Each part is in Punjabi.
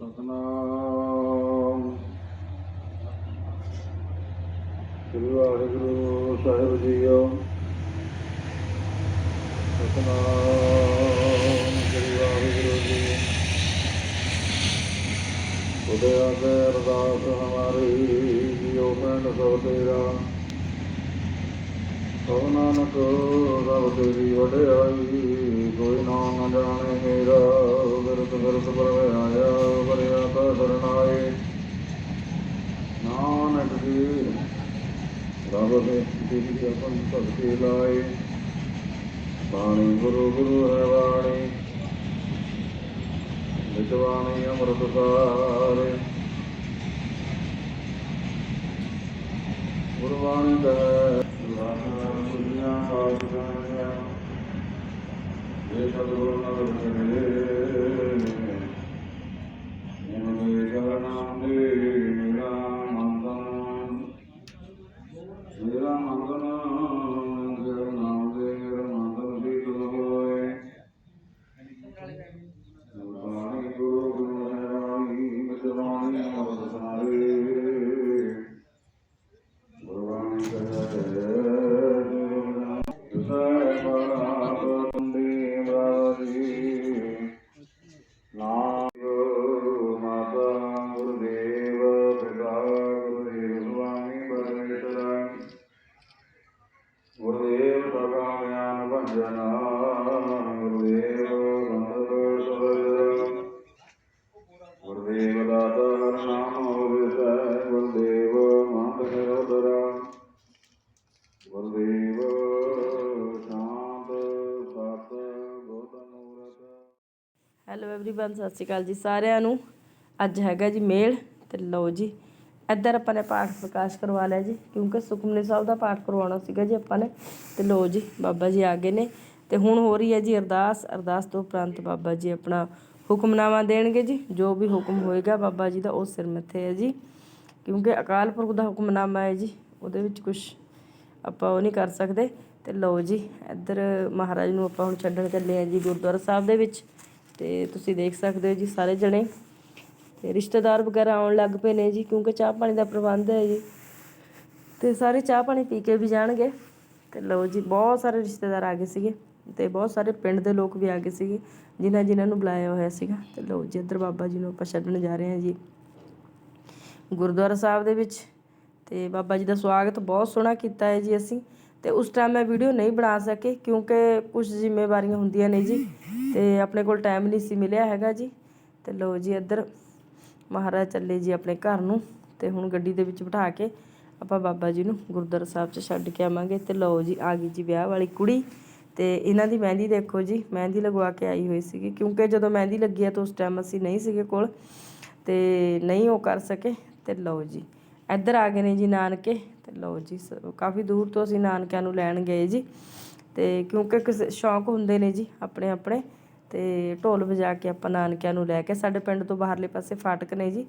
ਸਤਨਾਮ। ਸ੍ਰੀ ਵਾਹਿਗੁਰੂ ਸਾਹਿਬ ਜੀਓ। ਸਤਨਾਮ ਸ੍ਰੀ ਵਾਹਿਗੁਰੂ ਜੀ। ਉਹਦੇ ਅਰਦਾਸ ਹਮਾਰੀ ਜੀਓ ਪਿੰਡ ਸੋ ਤੇਰਾ। ਸੋ ਨਾਨਕ ਰਬ ਤੇਰੀ ਵਡਿਆਈ, ਕੋਈ ਨਾ ਨ ਜਾਣੇ ਮੇਰਾ, ਬਿਰਤ ਬਿਰਤ ਪਰਵੇ ਆਇਆ ਬਰਿਆ ਤਾ ਸਰਨਾਏ ਨਾਨਕ ਜੀ ਰਬ ਦੇ ਤੇਰੀ ਆਪਨ ਭਗਤੀ ਲਾਏ। ਬਾਣੀ ਗੁਰੂ ਗੁਰੂ ਹੈ ਬਾਣੀ। ਵਿਚਵਾਣੀ ਅੰਮ੍ਰਿਤ ਸਾਰੇ एवरीवन ਸਤਿ ਸ਼੍ਰੀ ਅਕਾਲ ਜੀ ਸਾਰਿਆਂ ਨੂੰ ਅੱਜ ਹੈਗਾ ਜੀ ਮੇਲ ਤੇ ਲਓ ਜੀ ਇੱਧਰ ਆਪਾਂ ਨੇ ਪਾਠ ਪ੍ਰਕਾਸ਼ ਕਰਵਾ ਲਿਆ ਜੀ ਕਿਉਂਕਿ ਸੁਖਮਨੀ ਸਾਹਿਬ ਦਾ ਪਾਠ ਕਰਵਾਉਣਾ ਸੀਗਾ ਜੀ ਆਪਾਂ ਨੇ ਤੇ ਲਓ ਜੀ ਬਾਬਾ ਜੀ ਆ ਗਏ ਨੇ ਤੇ ਹੁਣ ਹੋ ਰਹੀ ਹੈ ਜੀ ਅਰਦਾਸ ਅਰਦਾਸ ਤੋਂ ਉਪਰੰਤ ਬਾਬਾ ਜੀ ਆਪਣਾ ਹੁਕਮਨਾਮਾ ਦੇਣਗੇ ਜੀ ਜੋ ਵੀ ਹੁਕਮ ਹੋਏਗਾ ਬਾਬਾ ਜੀ ਦਾ ਉਹ ਸਿਰ ਮੱਥੇ ਹੈ ਜੀ ਕਿਉਂਕਿ ਅਕਾਲ ਪੁਰਖ ਦਾ ਹੁਕਮਨਾਮਾ ਹੈ ਜੀ ਉਹਦੇ ਵਿੱਚ ਕੁਝ ਆਪਾਂ ਉਹ ਨਹੀਂ ਕਰ ਸਕਦੇ ਤੇ ਲਓ ਜੀ ਇੱਧਰ ਮਹਾਰਾਜ ਨੂੰ ਆਪਾਂ ਹੁਣ ਛੱਡਣ ਚੱਲੇ ਆ ਜੀ ਗੁਰਦੁਆਰਾ ਸਾਹਿਬ ਦੇ ਵਿੱਚ ਤੇ ਤੁਸੀਂ ਦੇਖ ਸਕਦੇ ਹੋ ਜੀ ਸਾਰੇ ਜਣੇ। ਤੇ ਰਿਸ਼ਤੇਦਾਰ ਵਗੈਰਾ ਆਉਣ ਲੱਗ ਪਏ ਨੇ ਜੀ, ਕਿਉਂਕਿ ਚਾਹ ਪਾਣੀ ਦਾ ਪ੍ਰਬੰਧ ਹੈ ਜੀ। ਤੇ ਸਾਰੇ ਚਾਹ ਪਾਣੀ ਪੀ ਕੇ ਵੀ ਜਾਣਗੇ। ਤੇ ਲਓ ਜੀ, ਬਹੁਤ ਸਾਰੇ ਰਿਸ਼ਤੇਦਾਰ ਆ ਗਏ ਸੀਗੇ ਤੇ ਬਹੁਤ ਸਾਰੇ ਪਿੰਡ ਦੇ ਲੋਕ ਵੀ ਆ ਗਏ ਸੀਗੇ, ਜਿਨ੍ਹਾਂ ਜਿਨ੍ਹਾਂ ਨੂੰ ਬੁਲਾਇਆ ਹੋਇਆ ਸੀਗਾ। ਤੇ ਲਓ ਜੀ, ਇੱਧਰ ਬਾਬਾ ਜੀ ਨੂੰ ਆਪਾਂ ਛੱਡਣ ਜਾ ਰਹੇ ਹਾਂ ਜੀ। ਗੁਰਦੁਆਰਾ ਸਾਹਿਬ ਦੇ ਵਿੱਚ ਤੇ ਬਾਬਾ ਜੀ ਦਾ ਸਵਾਗਤ ਬਹੁਤ ਸੋਹਣਾ ਕੀਤਾ ਹੈ ਜੀ ਅਸੀਂ। ਤੇ ਉਸ ਟਾਈਮ ਮੈਂ ਵੀਡੀਓ ਨਹੀਂ ਬਣਾ ਸਕੀ ਕਿਉਂਕਿ ਕੁਝ ਜ਼ਿੰਮੇਵਾਰੀਆਂ ਹੁੰਦੀਆਂ ਨੇ ਜੀ ਤੇ ਆਪਣੇ ਕੋਲ ਟਾਈਮ ਨਹੀਂ ਸੀ ਮਿਲਿਆ ਹੈਗਾ ਜੀ। ਤੇ ਲਓ ਜੀ ਇੱਧਰ ਮਹਾਰਾਜ ਚੱਲੇ ਜੀ ਆਪਣੇ ਘਰ ਨੂੰ ਤੇ ਹੁਣ ਗੱਡੀ ਦੇ ਵਿੱਚ ਬਿਠਾ ਕੇ ਆਪਾਂ ਬਾਬਾ ਜੀ ਨੂੰ ਗੁਰਦੁਆਰਾ ਸਾਹਿਬ 'ਚ ਛੱਡ ਕੇ ਆਵਾਂਗੇ ਤੇ ਲਓ ਜੀ ਆ ਗਈ ਜੀ ਵਿਆਹ ਵਾਲੀ ਕੁੜੀ ਤੇ ਇਹਨਾਂ ਦੀ ਮਹਿੰਦੀ ਦੇਖੋ ਜੀ, ਮਹਿੰਦੀ ਲਗਵਾ ਕੇ ਆਈ ਹੋਈ ਸੀਗੀ ਕਿਉਂਕਿ ਜਦੋਂ ਮਹਿੰਦੀ ਲੱਗੀ ਆ ਤਾਂ ਉਸ ਟਾਈਮ ਅਸੀਂ ਨਹੀਂ ਸੀਗੇ ਕੋਲ ਤੇ ਨਹੀਂ ਉਹ ਕਰ ਸਕੇ ਤੇ ਲਓ ਜੀ ਇੱਧਰ ਆ ਗਏ ਨੇ ਜੀ ਨਾਨਕੇ। ਤੇ ਲਓ ਜੀ, ਸ- ਕਾਫੀ ਦੂਰ ਤੋਂ ਅਸੀਂ ਨਾਨਕਿਆਂ ਨੂੰ ਲੈਣ ਗਏ ਜੀ। ਤੇ ਕਿਉਂਕਿ ਕਿਸੇ ਸ਼ੌਂਕ ਹੁੰਦੇ ਨੇ ਜੀ ਆਪਣੇ ਆਪਣੇ। ਤੇ ਢੋਲ ਵਜਾ ਕੇ ਆਪਾਂ ਨਾਨਕਿਆਂ ਨੂੰ ਲੈ ਕੇ ਸਾਡੇ ਪਿੰਡ ਤੋਂ ਬਾਹਰਲੇ ਪਾਸੇ ਫਾਟਕ ਨੇ ਜੀ।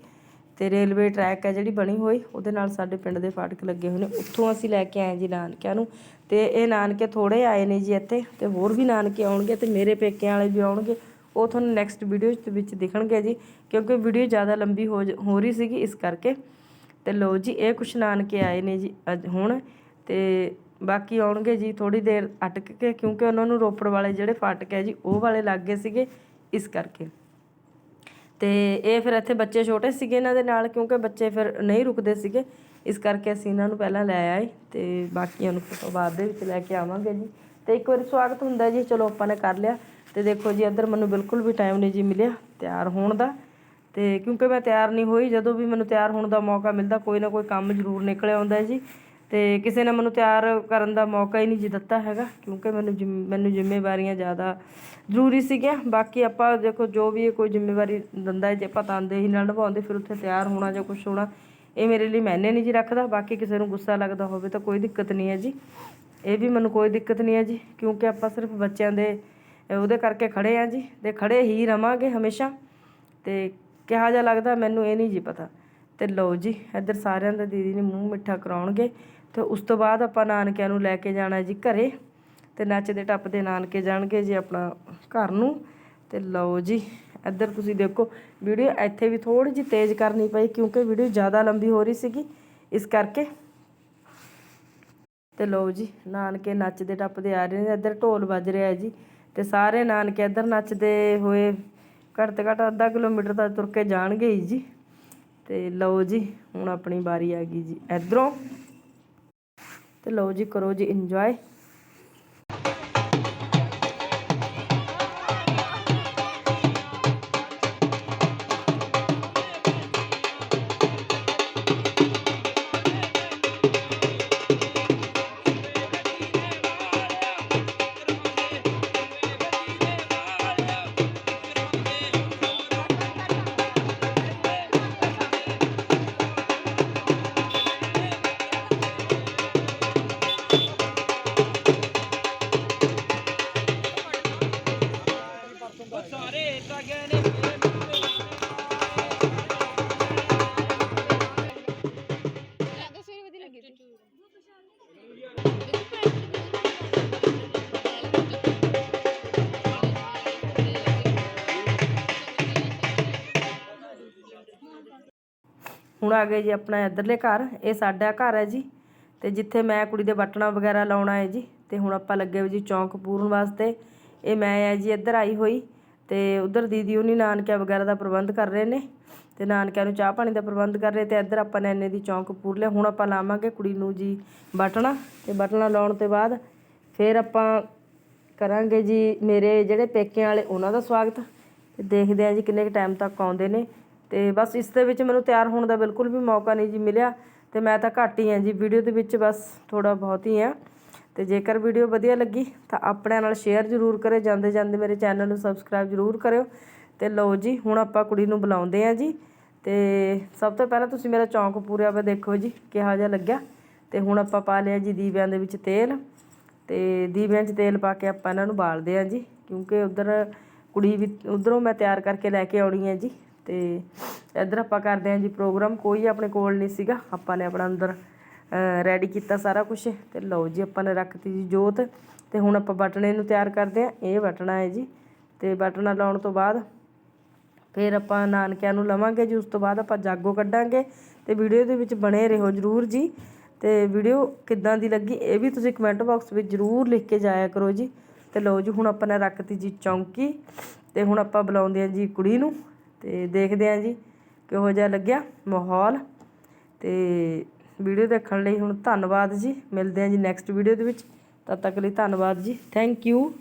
ਤੇ ਰੇਲਵੇ ਟਰੈਕ ਹੈ ਜਿਹੜੀ ਬਣੀ ਹੋਈ, ਉਹਦੇ ਨਾਲ ਸਾਡੇ ਪਿੰਡ ਦੇ ਫਾਟਕ ਲੱਗੇ ਹੋਏ ਨੇ। ਉੱਥੋਂ ਅਸੀਂ ਲੈ ਕੇ ਆਏ ਜੀ ਨਾਨਕਿਆਂ ਨੂੰ। ਤੇ ਇਹ ਨਾਨਕੇ ਥੋੜੇ ਆਏ ਨੇ ਜੀ ਇੱਥੇ। ਤੇ ਹੋਰ ਵੀ ਨਾਨਕੇ ਆਉਣਗੇ ਤੇ ਮੇਰੇ ਪੇਕਿਆਂ ਵਾਲੇ ਵੀ ਆਉਣਗੇ। ਉਹ ਤੁਹਾਨੂੰ ਨੈਕਸਟ ਵੀਡੀਓ ਵਿੱਚ ਦਿਖਣਗੇ ਜੀ, ਕਿਉਂਕਿ ਵੀਡੀਓ ਜ਼ਿਆਦਾ ਲੰਬੀ ਹੋ ਜ- ਹੋ ਰਹੀ ਸੀਗੀ, ਇਸ ਕਰਕੇ। ਤੇ ਲੋ ਜੀ, ਇਹ ਕੁਛ ਨਾਨਕੇ ਆਏ ਨੇ ਜੀ ਅੱਜ ਹੁਣ ਤੇ ਬਾਕੀ ਆਉਣਗੇ ਜੀ ਥੋੜੀ ਦੇਰ ਅਟਕ ਕੇ ਕਿਉਂਕਿ ਉਹਨਾਂ ਨੂੰ ਰੋਪੜ ਵਾਲੇ ਜਿਹੜੇ ਫਾਟਕ ਹੈ ਜੀ, ਉਹ ਵਾਲੇ ਲੱਗ ਗਏ ਸੀਗੇ ਇਸ ਕਰਕੇ। ਤੇ ਇਹ ਫਿਰ ਇੱਥੇ ਬੱਚੇ ਛੋਟੇ ਸੀਗੇ ਇਹਨਾਂ ਦੇ ਨਾਲ ਕਿਉਂਕਿ ਬੱਚੇ ਫਿਰ ਨਹੀਂ ਰੁਕਦੇ ਸੀਗੇ, ਇਸ ਕਰਕੇ ਅਸੀਂ ਇਹਨਾਂ ਨੂੰ ਪਹਿਲਾਂ ਲੈ ਆਏ ਤੇ ਬਾਕੀਆਂ ਨੂੰ ਫਿਰ ਬਾਅਦ ਦੇ ਵਿੱਚ ਲੈ ਕੇ ਆਵਾਂਗੇ ਜੀ। ਤੇ ਇੱਕ ਵਾਰੀ ਸਵਾਗਤ ਹੁੰਦਾ ਜੀ, ਚਲੋ ਆਪਾਂ ਨੇ ਕਰ ਲਿਆ ਤੇ ਦੇਖੋ ਜੀ ਇੱਧਰ ਮੈਨੂੰ ਬਿਲਕੁਲ ਵੀ ਟਾਈਮ ਨਹੀਂ ਜੀ ਮਿਲਿਆ, ਤਿਆਰ ਹੋਣ ਦਾ। ਤੇ ਕਿਉਂਕਿ ਮੈਂ ਤਿਆਰ ਨਹੀਂ ਹੋਈ, ਜਦੋਂ ਵੀ ਮੈਨੂੰ ਤਿਆਰ ਹੋਣ ਦਾ ਮੌਕਾ ਮਿਲਦਾ, ਕੋਈ ਨਾ ਕੋਈ ਕੰਮ ਜ਼ਰੂਰ ਨਿਕਲ ਆਉਂਦਾ ਜੀ। ਤੇ ਕਿਸੇ ਨੇ ਮੈਨੂੰ ਤਿਆਰ ਕਰਨ ਦਾ ਮੌਕਾ ਹੀ ਨਹੀਂ ਜੀ ਦਿੱਤਾ ਹੈਗਾ, ਕਿਉਂਕਿ ਮੈਨੂੰ ਜ਼ਿੰਮ- ਮੈਨੂੰ ਜ਼ਿੰਮੇਵਾਰੀਆਂ ਜ਼ਿਆਦਾ ਜ਼ਰੂਰੀ ਸੀਗੀਆਂ। ਬਾਕੀ ਆਪਾਂ ਦੇਖੋ, ਜੋ ਵੀ ਕੋਈ ਜ਼ਿੰਮੇਵਾਰੀ ਦਿੰਦਾ ਜੇ ਆਪਾਂ ਤਨਦੇਹੀ ਨਾਲ ਨਿਭਾਉਂਦੇ, ਫਿਰ ਉੱਥੇ ਤਿਆਰ ਹੋਣਾ ਜਾਂ ਕੁਝ ਹੋਣਾ, ਇਹ ਮੇਰੇ ਲਈ ਮੈਨੇ ਨਹੀਂ ਜੀ ਰੱਖਦਾ। ਬਾਕੀ ਕਿਸੇ ਨੂੰ ਗੁੱਸਾ ਲੱਗਦਾ ਹੋਵੇ ਤਾਂ ਕੋਈ ਦਿੱਕਤ ਨਹੀਂ ਹੈ ਜੀ। ਇਹ ਵੀ ਮੈਨੂੰ ਕੋਈ ਦਿੱਕਤ ਨਹੀਂ ਹੈ ਜੀ, ਕਿਉਂਕਿ ਆਪਾਂ ਸਿਰਫ ਬੱਚਿਆਂ ਦੇ, ਉਹਦੇ ਕਰਕੇ ਖੜੇ ਆ ਜੀ। ਤੇ ਖੜੇ ਹੀ ਰਵਾਂਗੇ ਹਮੇਸ਼ਾ। ਤੇ ਕਿਹਾ ਜਾ ਲੱਗਦਾ, ਮੈਨੂੰ ਇਹ ਨਹੀਂ ਜੀ ਪਤਾ। ਤੇ ਲਓ ਜੀ, ਇੱਧਰ ਸਾਰਿਆਂ ਦਾ ਦੀਦੀ ਨੇ ਮੂੰਹ ਮਿੱਠਾ ਕਰਾਉਣਗੇ। ਤੇ ਉਸ ਤੋਂ ਬਾਅਦ ਆਪਾਂ ਨਾਨਕਿਆਂ ਨੂੰ ਲੈ ਕੇ ਜਾਣਾ ਜੀ ਘਰੇ। ਤੇ ਨੱਚਦੇ ਟੱਪਦੇ ਨਾਨਕੇ ਜਾਣਗੇ ਜੀ ਆਪਣਾ ਘਰ ਨੂੰ। ਤੇ ਲਓ ਜੀ, ਇੱਧਰ ਤੁਸੀਂ ਦੇਖੋ, ਵੀਡੀਓ ਇੱਥੇ ਵੀ ਥੋੜੀ ਜਿਹੀ ਤੇਜ਼ ਕਰਨੀ ਪਈ ਕਿਉਂਕਿ ਵੀਡੀਓ ਜ਼ਿਆਦਾ ਲੰਬੀ ਹੋ ਰਹੀ ਸੀਗੀ। ਇਸ ਕਰਕੇ ਤੇ ਲਓ ਜੀ, ਨਾਨਕੇ ਨੱਚਦੇ ਟੱਪਦੇ ਆ ਰਹੇ ਨੇ, ਇੱਧਰ ਢੋਲ ਵੱਜ ਰਿਹਾ ਜੀ। ਤੇ ਸਾਰੇ ਨਾਨਕੇ ਇੱਧਰ ਨੱਚਦੇ ਹੋਏ ਘੱਟ ਤੋਂ ਘੱਟ ਅੱਧਾ ਕਿਲੋਮੀਟਰ ਤਾਂ ਤੁਰ ਕੇ ਜਾਣਗੇ ਹੀ ਜੀ। ਤੇ ਲਓ ਜੀ, ਹੁਣ ਆਪਣੀ ਵਾਰੀ ਆ ਗਈ ਜੀ। ਇੱਧਰੋਂ। ਤੇ ਲਓ ਜੀ, ਕਰੋ ਜੀ ਇੰਜੋਏ ਹੁਣ ਆ ਗਏ ਜੀ ਆਪਣਾ ਇੱਧਰਲੇ ਘਰ, ਇਹ ਸਾਡਾ ਘਰ ਹੈ ਜੀ। ਤੇ ਜਿੱਥੇ ਮੈਂ ਕੁੜੀ ਦੇ ਬਟਨਾ ਵਗੈਰਾ ਲਾਉਣਾ ਹੈ ਜੀ, ਤੇ ਹੁਣ ਆਪਾਂ ਲੱਗੇ ਜੀ ਚੌਂਕ ਪੂਰਨ ਵਾਸਤੇ। ਇਹ ਮੈਂ ਹੈ ਜੀ ਇੱਧਰ ਆਈ ਹੋਈ, ਤੇ ਉਧਰ ਦੀਦੀ ਉਹਨੀ ਨਾਨਕਿਆਂ ਵਗੈਰਾ ਦਾ ਪ੍ਰਬੰਧ ਕਰ ਰਹੇ ਨੇ। ਤੇ ਨਾਨਕਿਆਂ ਨੂੰ ਚਾਹ ਪਾਣੀ ਦਾ ਪ੍ਰਬੰਧ ਕਰ ਰਹੇ, ਤੇ ਇੱਧਰ ਆਪਾਂ ਨੈਨੇ ਦੀ ਚੌਂਕ ਪੂਰ ਲਿਆ। ਹੁਣ ਆਪਾਂ ਲਾਵਾਂਗੇ ਕੁੜੀ ਨੂੰ ਜੀ ਬਟਨਾ, ਤੇ ਬਟਨਾ ਲਾਉਣ ਤੋਂ ਬਾਅਦ ਫਿਰ ਆਪਾਂ ਕਰਾਂਗੇ ਜੀ ਮੇਰੇ ਜਿਹੜੇ ਪੇਕਿਆਂ ਵਾਲੇ, ਉਹਨਾਂ ਦਾ ਸਵਾਗਤ। ਤੇ ਦੇਖਦੇ ਆ ਜੀ ਕਿੰਨੇ ਕੁ ਟਾਈਮ ਤੱਕ ਆਉਂਦੇ ਨੇ। ਤੇ ਬਸ ਇਸ ਦੇ ਵਿੱਚ ਮੈਨੂੰ ਤਿਆਰ ਹੋਣ ਦਾ ਬਿਲਕੁਲ ਵੀ ਮੌਕਾ ਨਹੀਂ ਜੀ ਮਿਲਿਆ ਤੇ ਮੈਂ ਤਾਂ ਘੱਟ ਹੀ ਹਾਂ ਜੀ, ਵੀਡੀਓ ਦੇ ਵਿੱਚ ਬਸ ਥੋੜਾ ਬਹੁਤ ਹੀ ਹਾਂ। ਤੇ ਜੇਕਰ ਵੀਡੀਓ ਵਧੀਆ ਲੱਗੀ ਤਾਂ ਆਪਣਿਆਂ ਨਾਲ ਸ਼ੇਅਰ ਜ਼ਰੂਰ ਕਰੇ ਜਾਂਦੇ ਜਾਂਦੇ ਮੇਰੇ ਚੈਨਲ ਨੂੰ ਸਬਸਕ੍ਰਾਈਬ ਜ਼ਰੂਰ ਕਰਿਓ। ਤੇ ਲਓ ਜੀ, ਹੁਣ ਆਪਾਂ ਕੁੜੀ ਨੂੰ ਬੁਲਾਉਂਦੇ ਆ ਜੀ। ਤੇ ਸਭ ਤੋਂ ਪਹਿਲਾਂ ਤੁਸੀਂ ਮੇਰਾ ਚੌਂਕ ਪੂਰਿਆ ਵਾ ਦੇਖੋ ਜੀ, ਕਿਹਾ ਜਿਹਾ ਲੱਗਿਆ। ਤੇ ਹੁਣ ਆਪਾਂ ਪਾ ਲਿਆ ਜੀ ਦੀਵਿਆਂ ਦੇ ਵਿੱਚ ਤੇਲ। ਤੇ ਦੀਵਿਆਂ 'ਚ ਤੇਲ ਪਾ ਕੇ ਆਪਾਂ ਇਹਨਾਂ ਨੂੰ ਬਾਲਦੇ ਆ ਜੀ, ਕਿਉਂਕਿ ਉਧਰ ਕੁੜੀ ਵੀ, ਉਧਰੋਂ ਮੈਂ ਤਿਆਰ ਕਰਕੇ ਲੈ ਕੇ ਆਉਣੀ ਹੈ ਜੀ। ਤੇ ਇੱਧਰ ਆਪਾਂ ਕਰਦੇ ਆ ਜੀ ਪ੍ਰੋਗਰਾਮ, ਕੋਈ ਆਪਣੇ ਕੋਲ ਨਹੀਂ ਸੀਗਾ। ਆਪਾਂ ਨੇ ਆਪਣਾ ਅੰਦਰ ਰੈਡੀ ਕੀਤਾ ਸਾਰਾ ਕੁਝ ਤੇ ਲਓ ਜੀ, ਆਪਾਂ ਨੇ ਰੱਖਤੀ ਜੀ ਜੋਤ। ਤੇ ਹੁਣ ਆਪਾਂ ਬਟਣੇ ਨੂੰ ਤਿਆਰ ਕਰਦੇ ਆ ਇਹ ਬਟਣਾ ਹੈ ਜੀ। ਤੇ ਬਟਣਾ ਲਾਉਣ ਤੋਂ ਬਾਅਦ ਫਿਰ ਆਪਾਂ ਨਾਨਕਿਆਂ ਨੂੰ ਲਵਾਂਗੇ ਜੀ। ਉਸ ਤੋਂ ਬਾਅਦ ਆਪਾਂ ਜਾਗੋ ਕੱਢਾਂਗੇ। ਤੇ ਵੀਡੀਓ ਦੇ ਵਿੱਚ ਬਣੇ ਰਹੋ ਜਰੂਰ ਜੀ। ਤੇ ਵੀਡੀਓ ਕਿੱਦਾਂ ਦੀ ਲੱਗੀ, ਇਹ ਵੀ ਤੁਸੀਂ ਕਮੈਂਟ ਬਾਕਸ ਵਿੱਚ ਜਰੂਰ ਲਿਖ ਕੇ ਜਾਇਆ ਕਰੋ ਜੀ। ਤੇ ਲਓ ਜੀ, ਹੁਣ ਆਪਾਂ ਨੇ ਰੱਖਤੀ ਜੀ ਚੌਂਕੀ। ਤੇ ਹੁਣ ਆਪਾਂ ਬੁਲਾਉਂਦੇ ਆ ਜੀ ਕੁੜੀ ਨੂੰ। ਤੇ ਦੇਖਦੇ ਆ ਜੀ ਕਿਹੋ ਜਿਹਾ ਲੱਗਿਆ ਮਾਹੌਲ। ਤੇ ਵੀਡੀਓ ਦੇਖਣ ਲਈ ਹੁਣ ਧੰਨਵਾਦ ਜੀ। ਮਿਲਦੇ ਆ ਜੀ ਨੈਕਸਟ ਵੀਡੀਓ ਦੇ ਵਿੱਚ। ਤਦ ਤੱਕ ਲਈ ਧੰਨਵਾਦ ਜੀ। Thank you